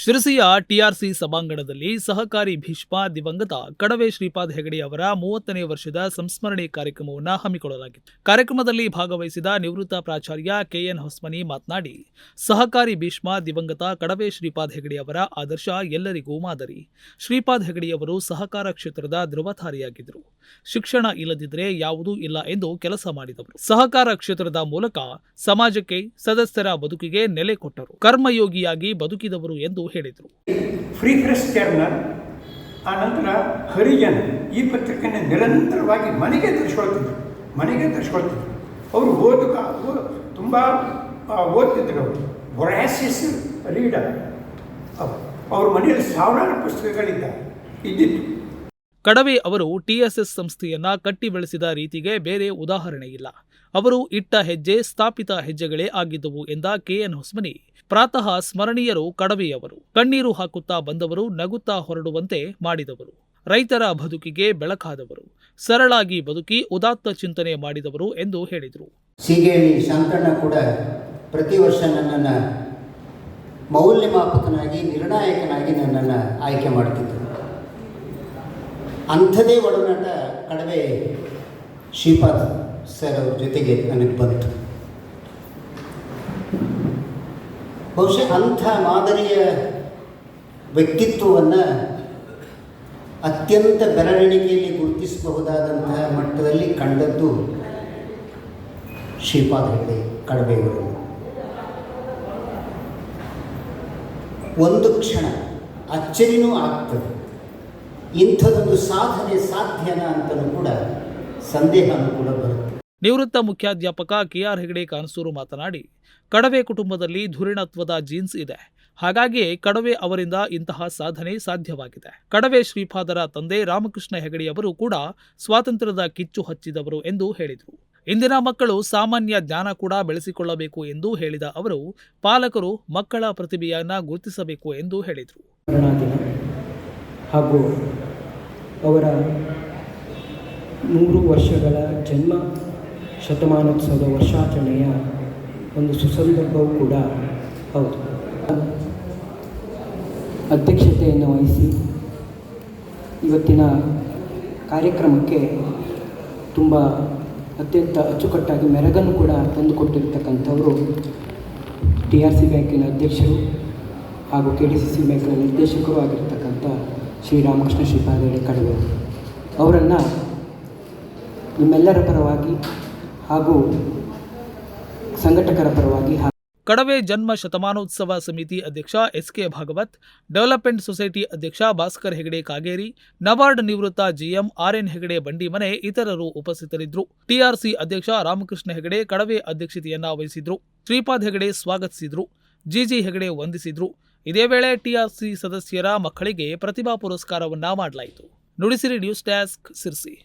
ಶಿರಸಿಯ ಟಿಆರ್ಸಿ ಸಭಾಂಗಣದಲ್ಲಿ ಸಹಕಾರಿ ಭೀಷ್ಮ ದಿವಂಗತ ಕಡವೆ ಶ್ರೀಪಾದ್ ಹೆಗಡೆ ಅವರ ಮೂವತ್ತನೇ ವರ್ಷದ ಸಂಸ್ಮರಣೆ ಕಾರ್ಯಕ್ರಮವನ್ನು ಹಮ್ಮಿಕೊಳ್ಳಲಾಗಿತ್ತು. ಕಾರ್ಯಕ್ರಮದಲ್ಲಿ ಭಾಗವಹಿಸಿದ ನಿವೃತ್ತ ಪ್ರಾಚಾರ್ಯ ಕೆಎನ್ ಹೊಸ್ಮನಿ ಮಾತನಾಡಿ, ಸಹಕಾರಿ ಭೀಷ್ಮ ದಿವಂಗತ ಕಡವೆ ಶ್ರೀಪಾದ್ ಹೆಗಡೆ ಅವರ ಆದರ್ಶ ಎಲ್ಲರಿಗೂ ಮಾದರಿ. ಶ್ರೀಪಾದ್ ಹೆಗಡೆಯವರು ಸಹಕಾರ ಕ್ಷೇತ್ರದ ಧ್ರುವಧಾರಿಯಾಗಿದ್ದರು. ಶಿಕ್ಷಣ ಇಲ್ಲದಿದ್ದರೆ ಯಾವುದೂ ಇಲ್ಲ ಎಂದು ಕೆಲಸ ಮಾಡಿದವರು. ಸಹಕಾರ ಕ್ಷೇತ್ರದ ಮೂಲಕ ಸಮಾಜಕ್ಕೆ, ಸದಸ್ಯರ ಬದುಕಿಗೆ ನೆಲೆ ಕೊಟ್ಟರು. ಕರ್ಮಯೋಗಿಯಾಗಿ ಬದುಕಿದವರು ಎಂದು ಹೇಳಿದರು. ಫ್ರೀ ಪ್ರೆಸ್ ಜರ್ನಲ್ ಆ ನಂತರ ಹರಿಜನ್ ಈ ಪತ್ರಿಕೆಯನ್ನು ನಿರಂತರವಾಗಿ ಮನೆಗೆ ತರಿಸ್ಕೊಳ್ತಿದ್ರು. ಮನೆಗೆ ತರಿಸ್ಕೊಳ್ತಿದ್ರು. ಅವರು ಓದುಗ ತುಂಬ ಓದ್ತಿದ್ರು ಅವರು. ವೊರಾಸಿಸ್ ರೀಡರ್ ಅವ್ರ. ಮನೆಯಲ್ಲಿ ಸಾವಿರಾರು ಪುಸ್ತಕಗಳಿದ್ದ ಇದ್ದಿತ್ತು ಕಡವೆ ಅವರು ಟಿಎಸ್ಎಸ್ ಸಂಸ್ಥೆಯನ್ನ ಕಟ್ಟಿ ಬೆಳೆಸಿದ ರೀತಿಗೆ ಬೇರೆ ಉದಾಹರಣೆ ಇಲ್ಲ. ಅವರು ಇಟ್ಟ ಹೆಜ್ಜೆ ಸ್ಥಾಪಿತ ಹೆಜ್ಜೆಗಳೇ ಆಗಿದ್ದವು ಎಂದ ಕೆಎನ್ ಹೊಸ್ಮನಿ. ಪ್ರಾತಃ ಸ್ಮರಣೀಯರು ಕಡವೆಯವರು. ಕಣ್ಣೀರು ಹಾಕುತ್ತಾ ಬಂದವರು ನಗುತ್ತಾ ಹೊರಡುವಂತೆ ಮಾಡಿದವರು. ರೈತರ ಬದುಕಿಗೆ ಬೆಳಕಾದವರು. ಸರಳಾಗಿ ಬದುಕಿ ಉದಾತ್ತ ಚಿಂತನೆ ಮಾಡಿದವರು ಎಂದು ಹೇಳಿದರು. ಸೀಗೇಳಿ ಶಾಂತಣ್ಣ ಕೂಡ ಪ್ರತಿ ವರ್ಷ ನನ್ನನ್ನು ಮೌಲ್ಯಮಾಪಕನಾಗಿ, ನಿರ್ಣಾಯಕನಾಗಿ ನನ್ನನ್ನು ಆಯ್ಕೆ ಮಾಡುತ್ತಿದ್ದರು ಅಂಥದೇ ಒಡನಾಟ ಕಡವೆ ಶ್ರೀಪಾದ್ ಸರ್ ಅವ್ರ ಜೊತೆಗೆ ನನಗೆ ಬಂತು. ಬಹುಶಃ ಅಂಥ ಮಾದರಿಯ ವ್ಯಕ್ತಿತ್ವವನ್ನು ಅತ್ಯಂತ ಬೆರಳೆಣಿಕೆಯಲ್ಲಿ ಗುರುತಿಸಬಹುದಾದಂತಹ ಮಟ್ಟದಲ್ಲಿ ಕಂಡದ್ದು ಶ್ರೀಪಾದ ಹೆಗಡೆ ಕಡವೆಯವರು ಒಂದು ಕ್ಷಣ ಅಚ್ಚರಿನೂ ಆಗ್ತದೆ. ಇಂಥದೊಂದು ಸಾಧನೆ ಸಾಧ್ಯನಾ ಅಂತಲೂ ಕೂಡ ಸಂದೇಹನೂ ಕೂಡ ಬರುತ್ತೆ. ನಿವೃತ್ತ ಮುಖ್ಯಾಧ್ಯಾಪಕ ಕೆಆರ್ ಹೆಗಡೆ ಕಾನಸೂರು ಮಾತನಾಡಿ, ಕಡವೆ ಕುಟುಂಬದಲ್ಲಿ ಧುರಿಣತ್ವದ ಜೀನ್ಸ್ ಇದೆ. ಹಾಗಾಗಿಯೇ ಕಡವೆ ಅವರಿಂದ ಇಂತಹ ಸಾಧನೆ ಸಾಧ್ಯವಾಗಿದೆ. ಕಡವೆ ಶ್ರೀಪಾದರ ತಂದೆ ರಾಮಕೃಷ್ಣ ಹೆಗಡೆಯವರು ಕೂಡ ಸ್ವಾತಂತ್ರ್ಯದ ಕಿಚ್ಚು ಹಚ್ಚಿದವರು ಎಂದು ಹೇಳಿದರು. ಇಂದಿನ ಮಕ್ಕಳು ಸಾಮಾನ್ಯ ಜ್ಞಾನ ಕೂಡ ಬೆಳೆಸಿಕೊಳ್ಳಬೇಕು ಎಂದು ಹೇಳಿದ ಅವರು, ಪಾಲಕರು ಮಕ್ಕಳ ಪ್ರತಿಭೆಯನ್ನು ಗುರುತಿಸಬೇಕು ಎಂದು ಹೇಳಿದರು. ಹಾಗೂ ಅವರ ನೂರು ವರ್ಷಗಳ ಜನ್ಮ ಶತಮಾನೋತ್ಸವದ ವರ್ಷಾಚರಣೆಯ ಒಂದು ಸುಸಂದರ್ಭವೂ ಕೂಡ ಹೌದು. ಅಧ್ಯಕ್ಷತೆಯನ್ನು ವಹಿಸಿ ಇವತ್ತಿನ ಕಾರ್ಯಕ್ರಮಕ್ಕೆ ತುಂಬ ಅತ್ಯಂತ ಅಚ್ಚುಕಟ್ಟಾಗಿ ಮೆರಗನ್ನು ಕೂಡ ತಂದುಕೊಟ್ಟಿರ್ತಕ್ಕಂಥವರು ಟಿ ಆರ್ ಸಿ ಬ್ಯಾಂಕಿನ ಅಧ್ಯಕ್ಷರು ಹಾಗೂ ಕೆ ಡಿ ಸಿ ಸಿ ಬ್ಯಾಂಕಿನ ನಿರ್ದೇಶಕರು ಆಗಿರ್ತಕ್ಕಂಥ ಶ್ರೀರಾಮಕೃಷ್ಣ ಶ್ರೀಪಾದ ಕಡವೆ ಅವರನ್ನು ನಿಮ್ಮೆಲ್ಲರ ಪರವಾಗಿ ಹಾಗೂ ಸಂಘಟಕರ ಪರವಾಗಿ ಕಡವೆ ಜನ್ಮ ಶತಮಾನೋತ್ಸವ ಸಮಿತಿ ಅಧ್ಯಕ್ಷ S K Bhagwat, development society ಅಧ್ಯಕ್ಷ ಭಾಸ್ಕರ್ ಹೆಗಡೆ ಕಾಗೇರಿ ನಬಾರ್ಡ್ ನಿವೃತ್ತ ಜಿಎಂ ಆರ್ಎನ್ ಹೆಗಡೆ ಬಂಡಿಮನೆ ಇತರರು ಉಪಸ್ಥಿತರಿದ್ದರು. ಟಿಆರ್ಸಿ ಅಧ್ಯಕ್ಷ ರಾಮಕೃಷ್ಣ ಹೆಗಡೆ ಕಡವೆ ಅಧ್ಯಕ್ಷತೆಯನ್ನ ವಹಿಸಿದ್ರು. ಶ್ರೀಪಾದ್ ಹೆಗಡೆ ಸ್ವಾಗತಿಸಿದ್ರು. ಜಿಜಿ ಹೆಗಡೆ ವಂದಿಸಿದ್ರು. ಇದೇ ವೇಳೆ ಟಿಆರ್ಸಿ ಸದಸ್ಯರ ಮಕ್ಕಳಿಗೆ ಪ್ರತಿಭಾ ಪುರಸ್ಕಾರವನ್ನ ಮಾಡಲಾಯಿತು. Nudisiri news desk Sirsi.